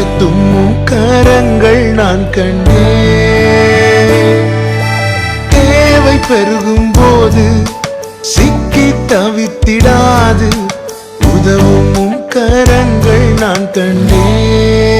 செலுத்தும் கரங்கள் நான் கண்டேன். தேவை பெருகும் போது சிக்கி தவித்திடாது. உதவும் கரங்கள் நான் கண்டேன்.